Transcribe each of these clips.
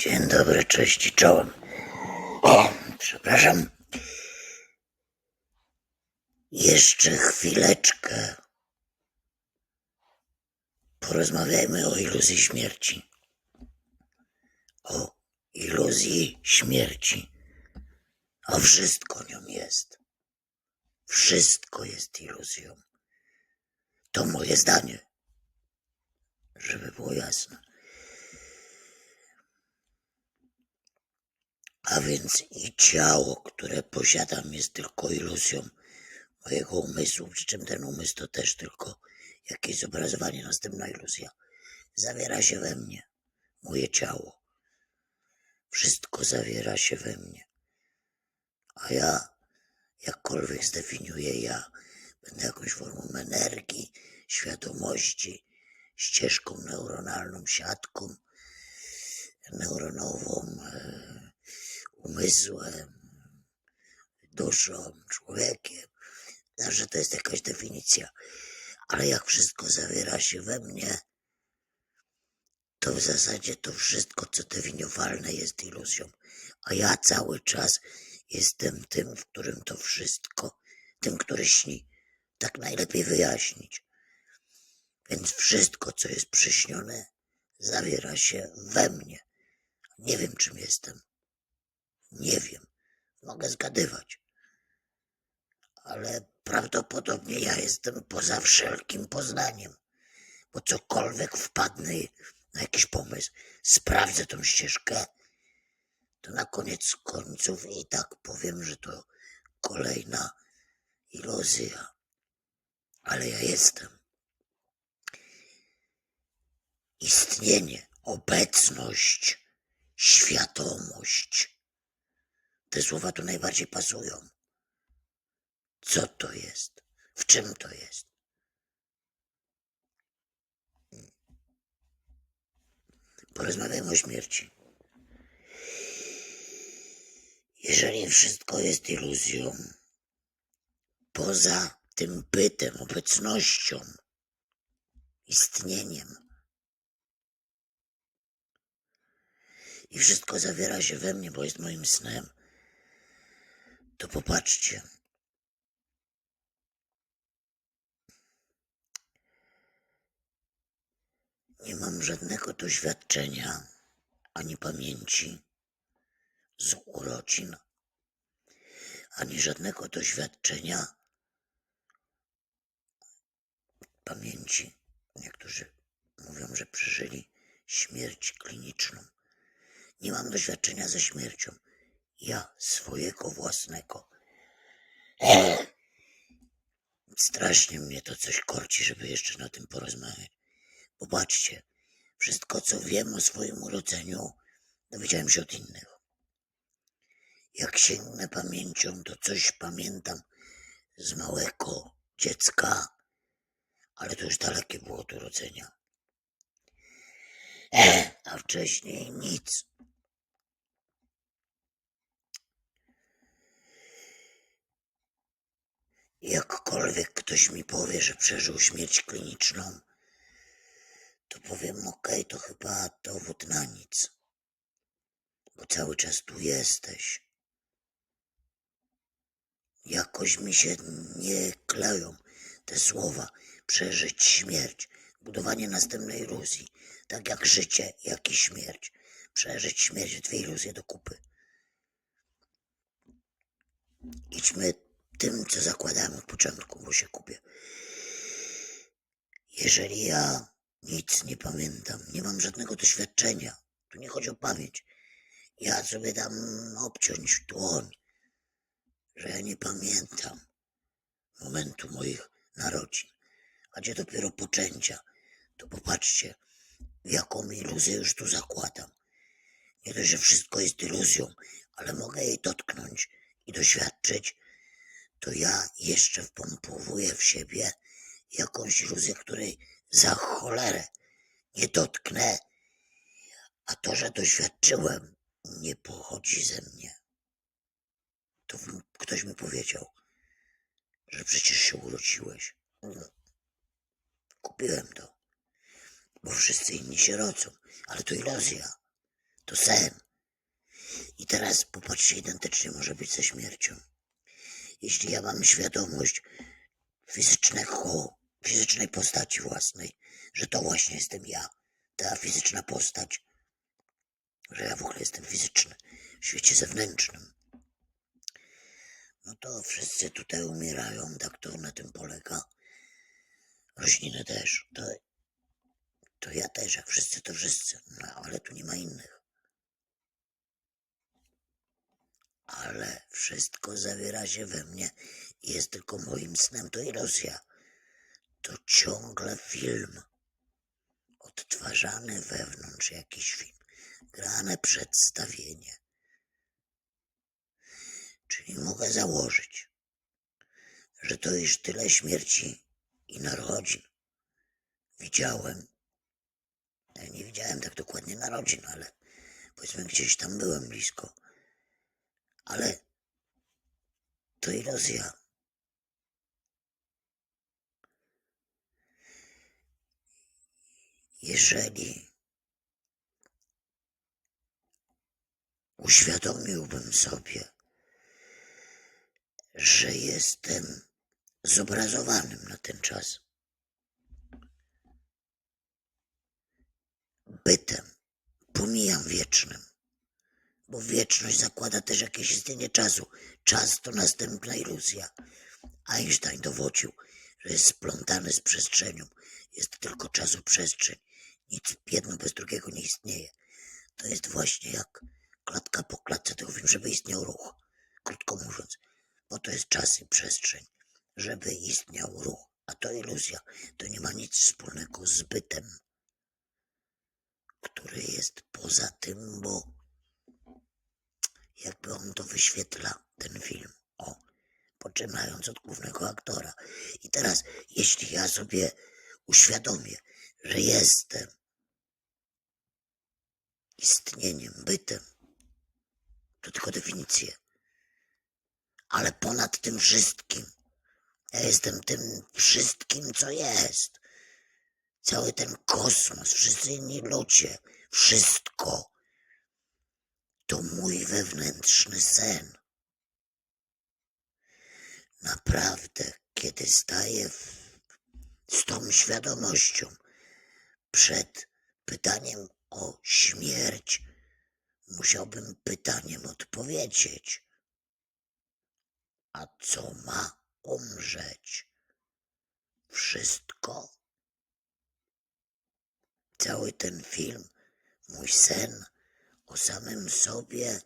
Dzień dobry, cześć i czołem. O, przepraszam. Jeszcze chwileczkę. Porozmawiajmy o iluzji śmierci. O iluzji śmierci. O wszystko nią jest. Wszystko jest iluzją. To moje zdanie. Żeby było jasne. A więc i ciało, które posiadam, jest tylko iluzją mojego umysłu, przy czym ten umysł to też tylko jakieś zobrazowanie, następna iluzja. Zawiera się we mnie, moje ciało. Wszystko zawiera się we mnie. A ja, jakkolwiek zdefiniuję ja, będę jakąś formą energii, świadomości, ścieżką neuronalną, siatką neuronową, e, umysłem, duszą, człowiekiem. Zawsze to jest jakaś definicja. Ale jak wszystko zawiera się we mnie, to w zasadzie to wszystko, co definiowalne, jest iluzją. A ja cały czas jestem tym, w którym to wszystko, tym, który śni, tak najlepiej wyjaśnić. Więc wszystko, co jest przyśnione, zawiera się we mnie. Nie wiem, czym jestem. Nie wiem. Mogę zgadywać. Ale prawdopodobnie ja jestem poza wszelkim poznaniem. Bo cokolwiek wpadnę na jakiś pomysł, sprawdzę tą ścieżkę, to na koniec końców i tak powiem, że to kolejna iluzja. Ale ja jestem. Istnienie, obecność, świadomość. Te słowa tu najbardziej pasują. Co to jest? W czym to jest? Porozmawiajmy o śmierci. Jeżeli wszystko jest iluzją, poza tym bytem, obecnością, istnieniem, i wszystko zawiera się we mnie, bo jest moim snem, to popatrzcie. Nie mam żadnego doświadczenia ani pamięci z urodzin, ani żadnego doświadczenia pamięci. Niektórzy mówią, że przeżyli śmierć kliniczną. Nie mam doświadczenia ze śmiercią. Ja swojego własnego. Strasznie mnie to coś korci, żeby jeszcze na tym porozmawiać. Popatrzcie, wszystko co wiem o swoim urodzeniu, dowiedziałem się od innych. Jak sięgnę pamięcią, to coś pamiętam z małego dziecka, ale to już dalekie było od urodzenia. A wcześniej nic. Jakkolwiek ktoś mi powie, że przeżył śmierć kliniczną, to powiem, okej, to chyba dowód na nic. Bo cały czas tu jesteś. Jakoś mi się nie kleją te słowa. Przeżyć śmierć, budowanie następnej iluzji, tak jak życie, jak i śmierć. Przeżyć śmierć, dwie iluzje do kupy. Idźmy tym, co zakładałem od początku, bo się kupię. Jeżeli ja nic nie pamiętam, nie mam żadnego doświadczenia, tu nie chodzi o pamięć, ja sobie dam obciąć dłoń, że ja nie pamiętam momentu moich narodzin, a gdzie dopiero poczęcia, to popatrzcie, jaką iluzję już tu zakładam. Nie dość, że wszystko jest iluzją, ale mogę jej dotknąć i doświadczyć, to ja jeszcze wpompowuję w siebie jakąś iluzję, której za cholerę nie dotknę, a to, że doświadczyłem, nie pochodzi ze mnie. To ktoś mi powiedział, że przecież się urodziłeś. No, Kupiłem to, bo wszyscy inni się rodzą, ale to iluzja. To sen. I teraz popatrzcie, identycznie może być ze śmiercią. Jeśli ja mam świadomość fizycznego, fizycznej postaci własnej, że to właśnie jestem ja, ta fizyczna postać, że ja w ogóle jestem fizyczny w świecie zewnętrznym, no to wszyscy tutaj umierają, tak to na tym polega. Rośliny też, to, to ja też, jak wszyscy, to wszyscy, no ale tu nie ma innych. Ale wszystko zawiera się we mnie i jest tylko moim snem, to iluzja. To ciągle film. Odtwarzany wewnątrz jakiś film. Grane przedstawienie. Czyli mogę założyć, że to już tyle śmierci i narodzin widziałem. Ja nie widziałem tak dokładnie narodzin, ale powiedzmy gdzieś tam byłem blisko. Ale to iluzja. Jeżeli uświadomiłbym sobie, że jestem zobrazowanym na ten czas bytem, pomijam wiecznym, bo wieczność zakłada też jakieś istnienie czasu. Czas to następna iluzja. Einstein dowodził, że jest splątany z przestrzenią. Jest tylko czasu przestrzeń. Nic jedno bez drugiego nie istnieje. To jest właśnie jak klatka po klatce, tylko wiem, żeby istniał ruch. Krótko mówiąc, bo to jest czas i przestrzeń, żeby istniał ruch. A to iluzja. To nie ma nic wspólnego z bytem, który jest poza tym, bo jakby on to wyświetla, ten film. O, poczynając od głównego aktora. I teraz, jeśli ja sobie uświadomię, że jestem istnieniem, bytem, to tylko definicje. Ale ponad tym wszystkim, ja jestem tym wszystkim, co jest. Cały ten kosmos, wszyscy inni ludzie, wszystko to mój wewnętrzny sen. Naprawdę, kiedy staję w, z tą świadomością przed pytaniem o śmierć, musiałbym pytaniem odpowiedzieć. A co ma umrzeć? Wszystko? Cały ten film, mój sen o samym sobie,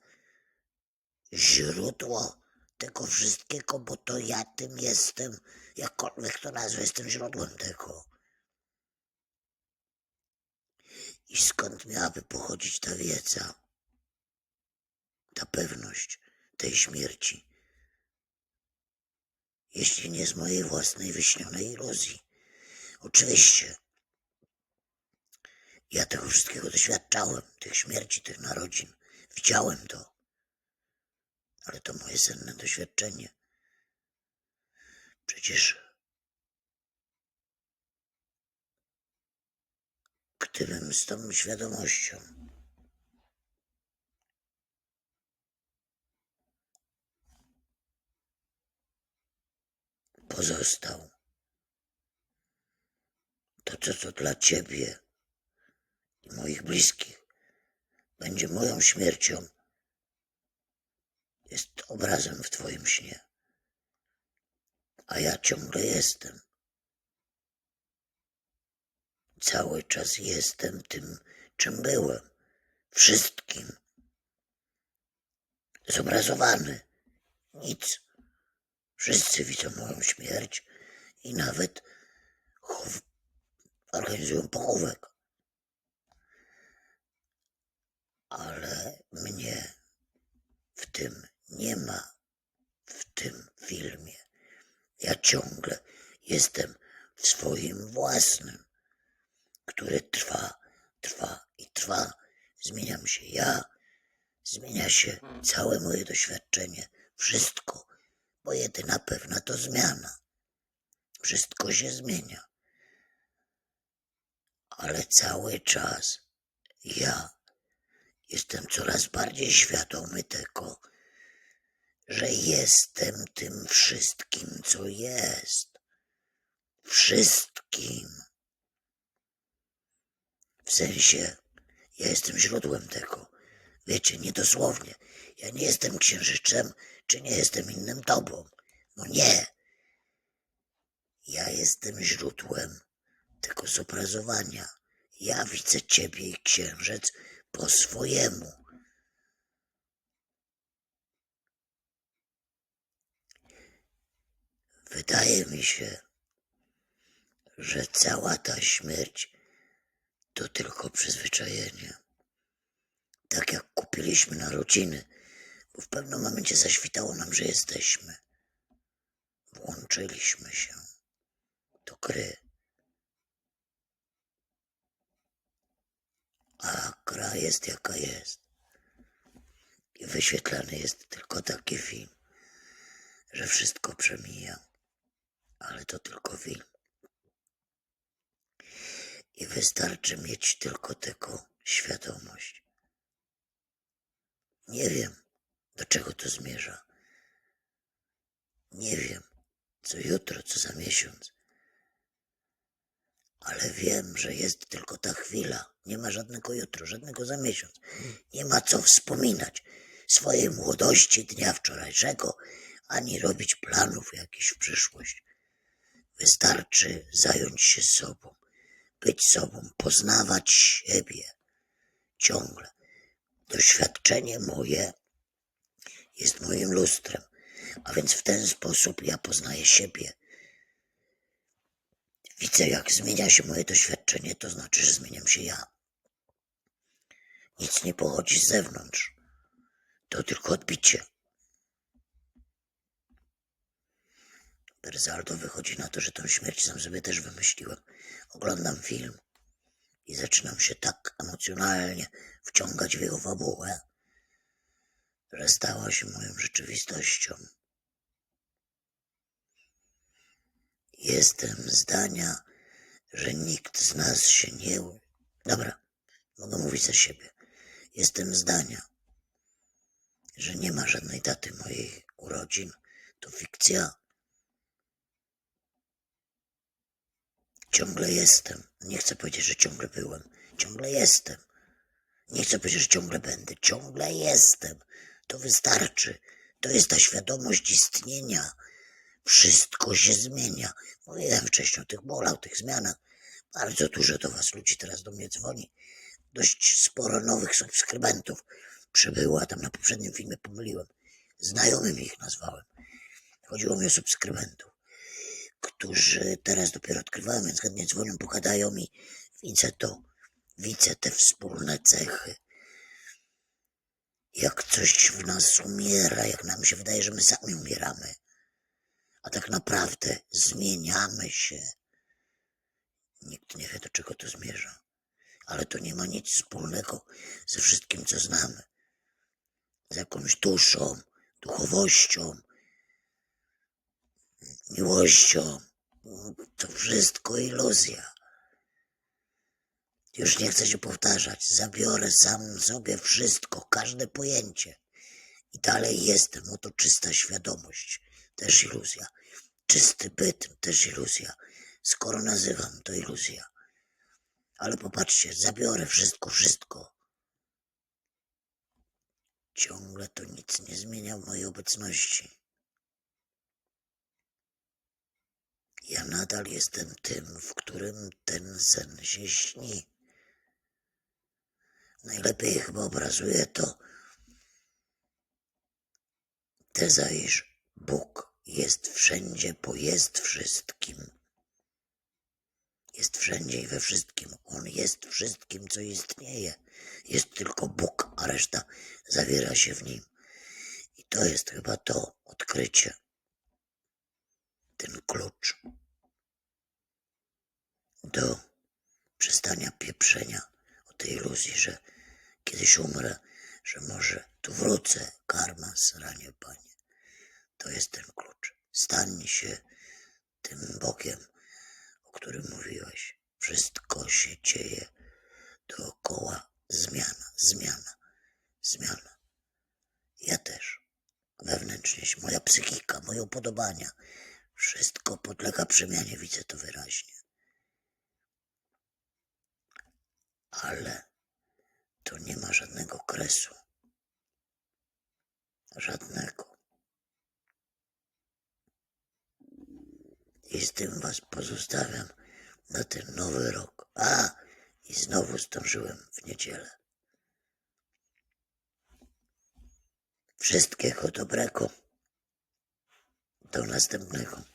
źródło tego wszystkiego, bo to ja tym jestem, jakkolwiek to nazwę, jestem źródłem tego. I skąd miałaby pochodzić ta wiedza, ta pewność tej śmierci, jeśli nie z mojej własnej wyśnionej iluzji? Oczywiście, ja tego wszystkiego doświadczałem, tych śmierci, tych narodzin. Widziałem to. Ale to moje senne doświadczenie. Przecież gdybym z tą świadomością pozostał, to co to dla ciebie i moich bliskich będzie moją śmiercią, jest obrazem w Twoim śnie. A ja ciągle jestem. Cały czas jestem tym, czym byłem. Wszystkim. Zobrazowany. Nic. Wszyscy widzą moją śmierć i nawet organizują pochówek. Ale mnie w tym nie ma, w tym filmie. Ja ciągle jestem w swoim własnym, który trwa, trwa i trwa. Zmieniam się ja, zmienia się całe moje doświadczenie, wszystko, bo jedyna pewna to zmiana. Wszystko się zmienia. Ale cały czas ja Jestem coraz bardziej świadomy tego, że jestem tym wszystkim, co jest. Wszystkim. W sensie, ja jestem źródłem tego. Wiecie, nie dosłownie. Ja nie jestem księżyczem, czy nie jestem innym tobą. No nie. Ja jestem źródłem tego zobrazowania. Ja widzę ciebie i księżyc po swojemu. Wydaje mi się, że cała ta śmierć to tylko przyzwyczajenie. Tak jak kupiliśmy narodziny, bo w pewnym momencie zaświtało nam, że jesteśmy. Włączyliśmy się do gry. A gra jest jaka jest. I wyświetlany jest tylko taki film, że wszystko przemija. Ale to tylko film. I wystarczy mieć tylko tego świadomość. Nie wiem, do czego to zmierza. Nie wiem, co jutro, co za miesiąc. Ale wiem, że jest tylko ta chwila. Nie ma żadnego jutro, żadnego za miesiąc. Nie ma co wspominać swojej młodości dnia wczorajszego, ani robić planów jakichś w przyszłość. Wystarczy zająć się sobą, być sobą, poznawać siebie ciągle. Doświadczenie moje jest moim lustrem, a więc w ten sposób ja poznaję siebie. Widzę, jak zmienia się moje doświadczenie, to znaczy, że zmieniam się ja. Nic nie pochodzi z zewnątrz. To tylko odbicie. Berzaldo wychodzi na to, że tą śmierć sam sobie też wymyśliłem. Oglądam film i zaczynam się tak emocjonalnie wciągać w jego fabułę, że stała się moją rzeczywistością. Jestem zdania, że nikt z nas się nie. Dobra, mogę mówić za siebie. Jestem zdania, że nie ma żadnej daty moich urodzin. To fikcja. Ciągle jestem. Nie chcę powiedzieć, że ciągle byłem. Ciągle jestem. Nie chcę powiedzieć, że ciągle będę. Ciągle jestem. To wystarczy. To jest ta świadomość istnienia. Wszystko się zmienia. Mówiłem wcześniej o tych bolach, tych zmianach. Bardzo dużo do Was ludzi teraz do mnie dzwoni. Dość sporo nowych subskrybentów przybyło, a tam na poprzednim filmie pomyliłem. Znajomymi ich nazwałem. Chodziło mi o subskrybentów, którzy teraz dopiero odkrywają, więc chętnie dzwonią, pogadają i widzę to. Widzę te wspólne cechy. Jak coś w nas umiera, jak nam się wydaje, że my sami umieramy a tak naprawdę zmieniamy się. Nikt nie wie, do czego to zmierza, ale to nie ma nic wspólnego ze wszystkim, co znamy. Z jakąś duszą, duchowością, miłością. To wszystko iluzja. Już nie chcę się powtarzać. Zabiorę sam sobie wszystko, każde pojęcie. I dalej jestem. Oto czysta świadomość. Też iluzja. Czysty byt. Też iluzja. Skoro nazywam, to iluzja. Ale popatrzcie, zabiorę wszystko, wszystko. Ciągle to nic nie zmienia w mojej obecności. Ja nadal jestem tym, w którym ten sen się śni. Najlepiej chyba obrazuje to teza, iż Bóg jest wszędzie, bo jest wszystkim. Jest wszędzie i we wszystkim. On jest wszystkim, co istnieje. Jest tylko Bóg, a reszta zawiera się w nim. I to jest chyba to odkrycie. Ten klucz do przestania pieprzenia o tej iluzji, że kiedyś umrę, że może tu wrócę. Karma, sranie, panie. To jest ten klucz. Stań się tym Bogiem, o którym mówiłeś. Wszystko się dzieje dookoła. Zmiana, zmiana. zmiana. Ja też. Wewnętrznie moja psychika, moje upodobania, wszystko podlega przemianie, widzę to wyraźnie. Ale to nie ma żadnego kresu. Żadnego. I z tym was pozostawiam na ten nowy rok. A, i znowu zdążyłem w niedzielę. Wszystkiego dobrego. Do następnego.